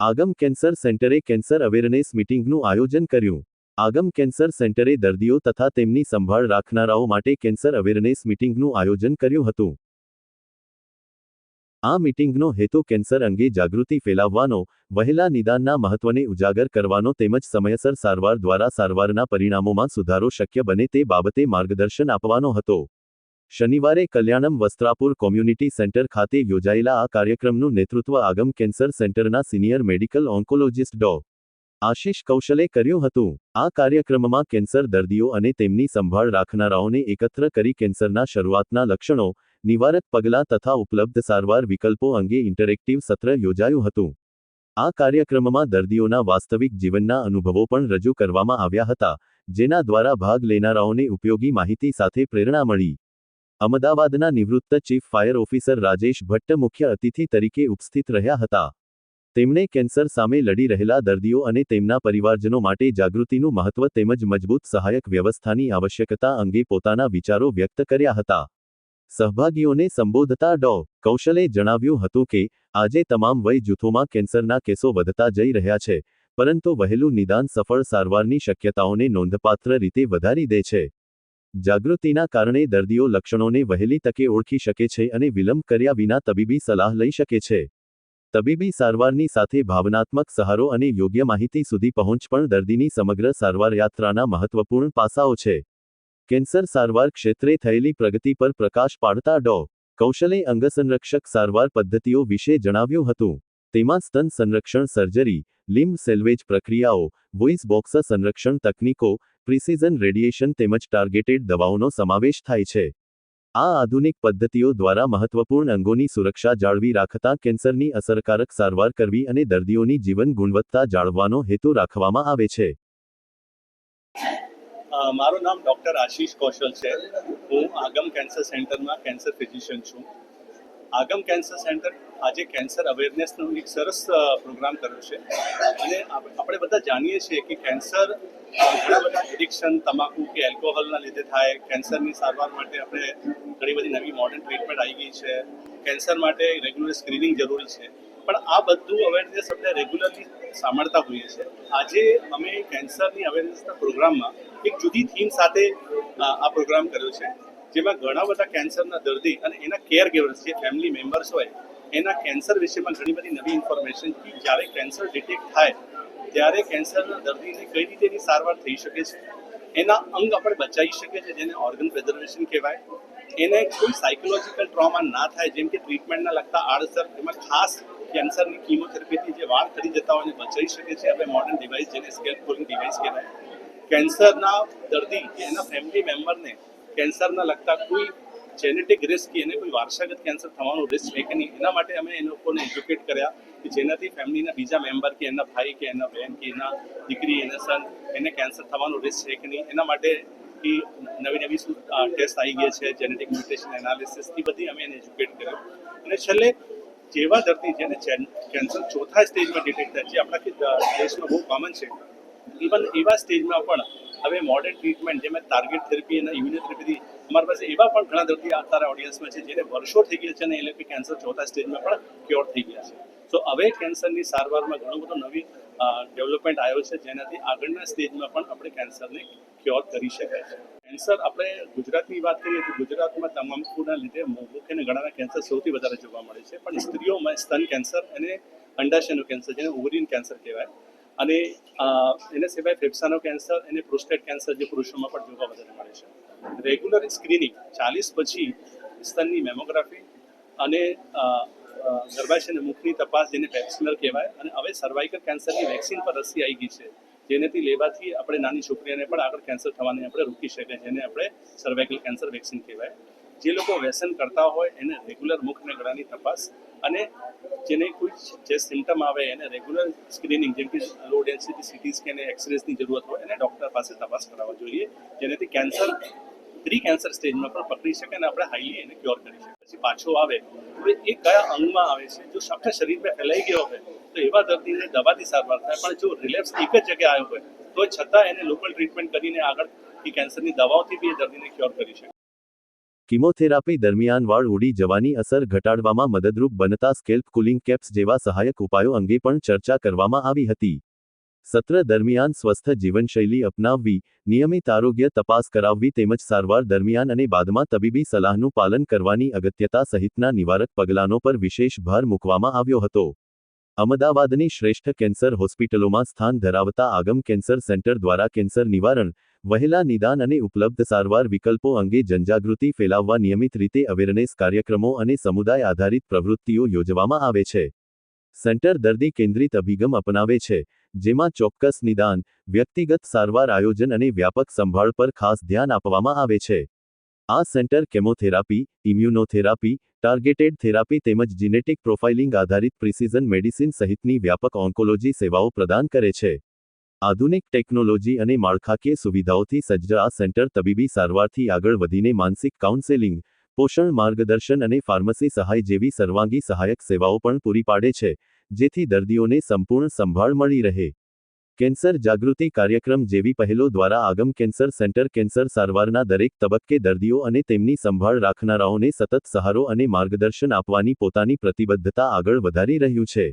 આગમ cancer સેન્ટરે cancer awareness મીટિંગનું આયોજન કર્યું. આગમ કેન્સર સેન્ટરે દર્દીઓ તથા તેમની સંભાળ રાખનારાઓ માટે કેન્સર અવેરનેસ મીટિંગનું આયોજન કર્યું હતું. આ મીટિંગનો હેતુ કેન્સર અંગે જાગૃતિ ફેલાવવાનો, વહેલા નિદાનના મહત્વને ઉજાગર કરવાનો તેમજ સમયસર સારવાર દ્વારા સારવારના પરિણામોમાં સુધારો શક્ય બને તે બાબતે માર્ગદર્શન આપવાનો હતો. શનિવારે કલ્યાણમ વસ્ત્રાપુર કોમ્યુનિટી સેન્ટર ખાતે યોજાયેલા આ કાર્યક્રમનું નેતૃત્વ આગમ કેન્સર સેન્ટરના senior medical oncologist Dr. Ashish કૌશલે કર્યું હતું, આ કાર્યક્રમમાં કેન્સર દર્દીઓ અને તેમની સંભાળ રાખનારાઓને એકત્ર કરી કેન્સરના શરૂઆતના લક્ષણો, નિવારક પગલાં તથા ઉપલબ્ધ સારવાર વિકલ્પો અંગે ઇન્ટરેક્ટિવ સત્ર યોજાયું હતું. આ કાર્યક્રમમાં દર્દીઓના વાસ્તવિક જીવનના અનુભવો પણ રજૂ કરવામાં આવ્યા હતા, જેના દ્વારા ભાગ લેનારાઓને ઉપયોગી માહિતી સાથે પ્રેરણા મળી. અમદાવાદના નિવૃત્ત chief fire officer Rajesh Bhatt મુખ્ય અતિથિ તરીકે ઉપસ્થિત રહ્યા હતા. તેમણે કેન્સર સામે લડી રહેલા દર્દીઓ અને તેમના પરિવારજનો માટે જાગૃતિનું મહત્વ તેમજ મજબૂત સહાયક વ્યવસ્થાની આવશ્યકતા અંગે પોતાના વિચારો વ્યક્ત કર્યા હતા. સહભાગીઓને સંબોધતા ડો. કૌશલે જણાવ્યું હતું કે, આજે તમામ વય જૂથોમાં કેન્સરના કેસો વધતા જઈ રહ્યા છે, પરંતુ વહેલું નિદાન સફળ સારવારની શક્યતાઓને નોંધપાત્ર રીતે વધારી દે છે. જાગૃતિના કારણે દર્દીઓ લક્ષણોને વહેલી તકે ઓળખી શકે છે અને વિલંબ કર્યા વિના તબીબી સલાહ લઈ શકે છે. તબીબી સારવારની સાથે ભાવનાત્મક સહારો અને યોગ્ય માહિતી સુધી પહોંચ પણ દર્દીની સમગ્ર સારવાર યાત્રાના મહત્વપૂર્ણ પાસાઓ છે. કેન્સર સારવાર ક્ષેત્રે થયેલી પ્રગતિ પર પ્રકાશ પાડતા ડો. કૌશલે અંગસંરક્ષક સારવાર પદ્ધતિઓ વિશે જણાવ્યું હતું. તેમાં સ્તન સંરક્ષણ સર્જરી લિમ્બ સેલ્વેજ પ્રક્રિયાઓ, વોઇસ બોક્સ સંરક્ષણ તકનીકો, પ્રિસિઝન રેડિયેશન તેમજ ટાર્ગેટેડ દવાઓનો સમાવેશ થાય છે. આ આધુનિક પદ્ધતિઓ દ્વારા મહત્વપૂર્ણ અંગોની સુરક્ષા જાળવી રાખતા કેન્સરની અસરકારક સારવાર કરવી અને દર્દીઓની જીવન ગુણવત્તા જાળવવાનો હેતુ રાખવામાં આવે છે. મારું નામ ડૉક્ટર આશીષ કૌશલ છે. હું આગમ કેન્સર સેન્ટરમાં કેન્સર ફિઝિશિયન છું. આગમ કેન્સર સેન્ટર આજે કેન્સર અવેરનેસનો એક સરસ પ્રોગ્રામ કર્યો છે. અને આપણે બધા જાણીએ છીએ કે કેન્સર ઘણા બધા એડિક્શન તમાકુ કે એલ્કોહોલના લીધે થાય. કેન્સરની સારવાર માટે આપણે ઘણી બધી નવી મોડર્ન ટ્રીટમેન્ટ આવી ગઈ છે. કેન્સર માટે રેગ્યુલર સ્ક્રીનિંગ જરૂરી છે. પણ આ બધું અવેરનેસ આપણે રેગ્યુલરલી સાંભળતા હોઈએ છીએ. આજે અમે કેન્સરની અવેરનેસના પ્રોગ્રામમાં એક જુદી થીમ સાથે આ પ્રોગ્રામ કર્યો છે. જેમાં ઘણા બધા કેન્સરના દર્દી અને એના કેર ગિવર્સ જે ફેમિલી મેમ્બર્સ હોય એના કેન્સર વિશેમાં ઘણી બધી નવી ઇન્ફોર્મેશન કે જ્યારે કેન્સર ડિટેક્ટ થાય, ત્યારે કેન્સરના દર્દીને કઈ રીતે એની સારવાર થઈ શકે છે? એના અંગ આપણે બચાવી શકીએ છીએ, જેને ઓર્ગન પ્રિઝર્વેશન કહેવાય. એને કોઈ સાયકોલોજીકલ ટ્રોમા ના થાય, જેમ કે ટ્રીટમેન્ટના લગતા આડઅસર, એમાં ખાસ કેન્સરની કીમોથેરાપીથી જે વાળ કરી જતા હોય એને બચાવી શકે છે આપણે મોડર્ન ડિવાઇસ જેને સ્કેલ કોલિંગ ડિવાઇસ કહેવાય. કેન્સરના દર્દી કે એના ફેમિલી મેમ્બરને કેન્સરના લગતા કોઈ જેનેટિક રિસ્ક એને કોઈ વારસાગત કેન્સર થવાનું રિસ્ક છે કે નહીં? એના માટે અમે એ લોકોને એજ્યુકેટ કર્યા કે જેનાથી ફેમિલીના બીજા મેમ્બર કે એના ભાઈ કે એના બહેન કે એના દીકરી, એના સન એને કેન્સર થવાનું રિસ્ક છે કે નહીં? એના માટે એ નવી નવી શું ટેસ્ટ આવી ગયા છે જેનેટિક મ્યુટેશન એનાલિસિસ એ બધી અમે એને એજ્યુકેટ કર્યું. અને છેલ્લે જેવા દર્દી જેને કેન્સર ચોથા સ્ટેજમાં ડિટેક્ટ થાય જે આપણા દેશમાં બહુ કોમન છે. ઇવન એવા સ્ટેજમાં પણ હવે મોડર્ન ટ્રીટમેન્ટ જેમાં ટાર્ગેટ થેરપી અને ઇમ્યુનોથેરાપીથી અમારી પાસે એવા પણ ઘણા દર્દી અત્યારે ઓડિયન્સમાં છે જેને વર્ષો થઈ ગયા છે અને એ લોકો કેન્સર ચોથા સ્ટેજમાં પણ ક્યોર થઈ ગયા છે. તો હવે કેન્સરની સારવારમાં ઘણું બધું નવી ડેવલપમેન્ટ આવ્યો છે જેનાથી આગળના સ્ટેજમાં પણ આપણે કેન્સરને ક્યોર કરી શકાય છે. કેન્સર આપણે ગુજરાતની વાત કરીએ તો ગુજરાતમાં તમામ ફૂડના લીધે મુખ્ય અને ગળાના કેન્સર સૌથી વધારે જોવા મળે છે. પણ સ્ત્રીઓમાં સ્તન કેન્સર અને અંડાશયનું કેન્સર જેને ઓવરિયન કેન્સર કહેવાય અને એના સિવાય ફેફસાનો કેન્સર અને પ્રોસ્ટેટ કેન્સર જે પુરુષોમાં પણ જોવા વધારે મળે છે. રેગ્યુલર સ્ક્રીનિંગ ચાલીસ પછી સ્તનની મેમોગ્રાફી અને ગર્ભાશય અને મુખની તપાસ જેને પેપ્સિલર કહેવાય અને હવે સર્વાઇકલ કેન્સરની વેક્સિન પર રસી આવી ગઈ છે. જેનેથી લેવાથી આપણે નાની છોકરીઓને પણ આગળ કેન્સર થવાને આપણે રોકી શકીએ, જેને આપણે સર્વાઇકલ કેન્સર વેક્સિન કહેવાય. જે લોકો વ્યસન કરતા હોય એને રેગ્યુલર મુખ અને ગળાની તપાસ અને જેને કોઈ જે સિમ્ટમ આવે એને રેગ્યુલર સ્ક્રીનિંગ જેમ કે લો ડેન્સિટી સિટી સ્કેન એક્સરેસની જરૂરત હોય એને ડૉક્ટર પાસે તપાસ કરાવવા જોઈએ, જેનાથી કેન્સર પ્રી કેન્સર સ્ટેજમાં પણ પકડી શકે અને આપણે હાઈલી એને ક્યોર કરી શકીએ. પછી પાછો આવે હવે એ કયા અંગમાં આવે છે? જો આખા શરીરમાં ફેલાઈ ગયો હોય, તો એવા દર્દીને દવાથી સારવાર થાય, પણ જો રિલેપ્સ એક જ જગ્યાએ આવ્યો હોય, તો છતાં એને લોકલ ટ્રીટમેન્ટ કરીને આગળ એ કેન્સરની દવાઓથી બી એ દર્દીને ક્યોર કરી શકે. કિમોથેરાપી દરમિયાન વાળ ઉડી જવાની અસર ઘટાડવામાં મદદરૂપ બનતા સ્કેલ્પ કુલિંગ કેપ્સ જેવા સહાયક ઉપાયો અંગે પણ ચર્ચા કરવામાં આવી હતી. સત્ર દરમિયાન સ્વસ્થ જીવનશૈલી અપનાવવી, નિયમિત આરોગ્ય તપાસ કરાવવી તેમજ સારવાર દરમિયાન અને બાદમાં તબીબી સલાહનું પાલન કરવાની અગત્યતા સહિતના નિવારક પગલાંનો પર વિશેષ ભાર મૂકવામાં આવ્યો હતો. અમદાવાદની શ્રેષ્ઠ કેન્સર હોસ્પિટલોમાં સ્થાન ધરાવતા આગમ કેન્સર સેન્ટર દ્વારા કેન્સર નિવારણ વહેલા નિદાન અને ઉપલબ્ધ સારવાર વિકલ્પો અંગે જનજાગૃતિ ફેલાવવા નિયમિત રીતે અવેરનેસ કાર્યક્રમો અને સમુદાય આધારિત પ્રવૃત્તિઓ યોજવામાં આવે છે. સેન્ટર દર્દી કેન્દ્રિત અભિગમ અપનાવે છે, જેમાં ચોક્કસ નિદાન, વ્યક્તિગત સારવાર આયોજન અને વ્યાપક સંભાળ પર ખાસ ધ્યાન આપવામાં આવે છે. આ centre chemotherapy, immunotherapy, targeted therapy તેમજ જીનેટિક પ્રોફાઇલિંગ આધારિત પ્રિસિઝન મેડિસિન સહિતની વ્યાપક ઓન્કોલોજી સેવાઓ પ્રદાન કરે છે. આધુનિક ટેકનોલોજી અને માળખાકીય સુવિધાઓથી સજ્જ આ સેન્ટર તબીબી સારવારથી આગળ વધીને માનસિક કાઉન્સેલિંગ, પોષણ માર્ગદર્શન અને ફાર્મસી સહાય જેવી સર્વાંગી સહાયક સેવાઓ પણ પૂરી પાડે છે, જેથી દર્દીઓને સંપૂર્ણ સંભાળ મળી રહે. કેન્સર જાગૃતિ કાર્યક્રમ જેવી પહેલો દ્વારા આગમ કેન્સર સેન્ટર કેન્સર સારવારના દરેક તબક્કે દર્દીઓ અને તેમની સંભાળ રાખનારાઓને સતત સહારો અને માર્ગદર્શન આપવાની પોતાની પ્રતિબદ્ધતા આગળ વધારી રહ્યું છે.